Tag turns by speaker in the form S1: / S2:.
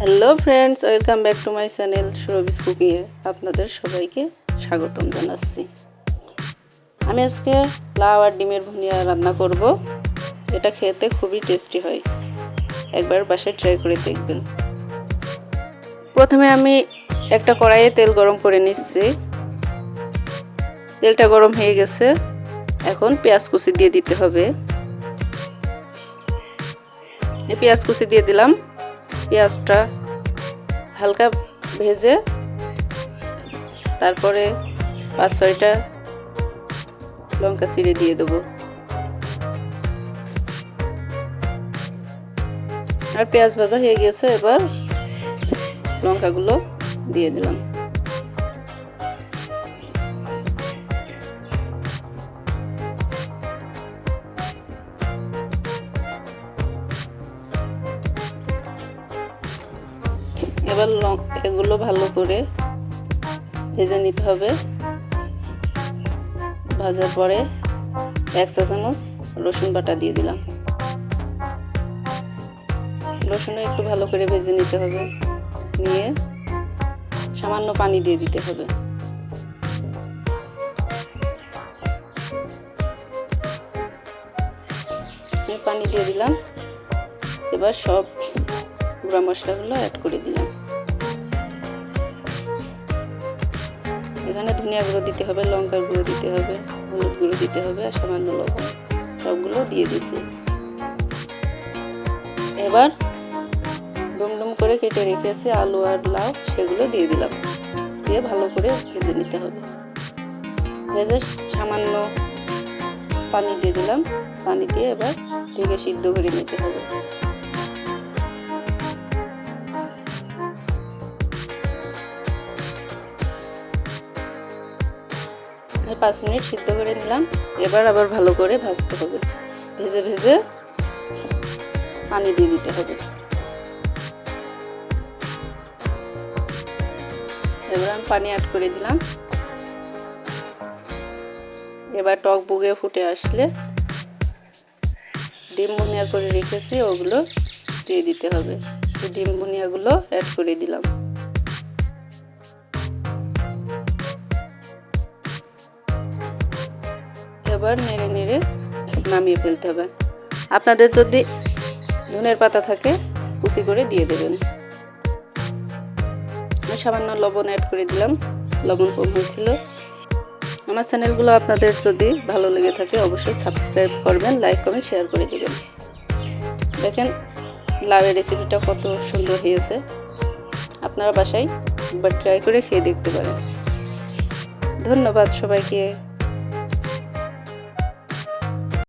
S1: Hello friends welcome back to my channel সুরবিস কুকিংয়ে আপনাদের সবাইকে স্বাগতম জানাচ্ছি। আমি আজকে লাউ আর ডিমের ভুনিয়া রান্না করব। এটা খেতে খুবই টেস্টি হয়। একবার বাসায় ট্রাই করে দেখবেন। প্রথমে আমি একটা কড়াইয়ে তেল গরম করে নিচ্ছি। তেলটা গরম হয়ে গেছে। এখন পেঁয়াজ কুচি দিয়ে দিতে হবে। পেঁয়াজ কুচি দিয়ে দিলাম। পেঁয়াজটা হালকা ভেজে তারপরে পাঁচ, ছয়টা লঙ্কা চিড়ে দিয়ে দেবো। আর পেঁয়াজ ভাজা হয়ে গেছে এবার লঙ্কাগুলো দিয়ে দিলাম। এবার এগুলো ভালো করে ভেজে নিতে হবে। ভাজার পরে এক চা চামচ রসুন বাটা দিয়ে দিলাম। রসুনও একটু ভালো করে ভেজে নিতে হবে। নিয়ে সামান্য পানি দিয়ে দিতে হবে। পানি দিয়ে দিলাম। এবার সব গুঁড়া মশলাগুলো অ্যাড করে দিলাম। এখানে ধনিয়া গুঁড়ো দিতে হবে, লঙ্কার গুঁড়ো দিতে হবে, হলুদ গুঁড়ো দিতে হবে আর সামান্য লবণ। সবগুলো দিয়ে দিছি। এবার ডুমডুম করে কেটে রেখেছি আলু আর লাউ, সেগুলো দিয়ে দিলাম। দিয়ে ভালো করে ভেজে নিতে হবে। ভেজে সামান্য পানি দিয়ে দিলাম। পানি দিয়ে এবার ঢেকে সিদ্ধ করে নিতে হবে। পাঁচ মিনিট সিদ্ধ করে নিলাম। এবার আবার ভালো করে ভাজতে হবে। ভেজে ভেজে পানি দিয়ে দিতে হবে। এবার আমি পানি অ্যাড করে দিলাম। এবার টক বুগে ফুটে আসলে ডিম বুনিয়া করে রেখেছি, ওগুলো দিয়ে দিতে হবে। ডিম বুনিয়াগুলো অ্যাড করে দিলাম। এবার নেড়ে নেড়ে নামিয়ে ফেলতে হবে। আপনাদের যদি ধনের পাতা থাকে, কুচি করে দিয়ে দেবেন। আমি সামান্য লবণ অ্যাড করে দিলাম। লবণ কম হয়েছিল। আমার চ্যানেলগুলো আপনাদের যদি ভালো লেগে থাকে, অবশ্যই সাবস্ক্রাইব করবেন, লাইক, কমেন্ট শেয়ার করে দেবেন। দেখেন, লাউয়ের রেসিপিটা কত সুন্দর হয়েছে। আপনারা বাসায় একবার ট্রাই করে খেয়ে দেখতে পারেন। ধন্যবাদ সবাইকে।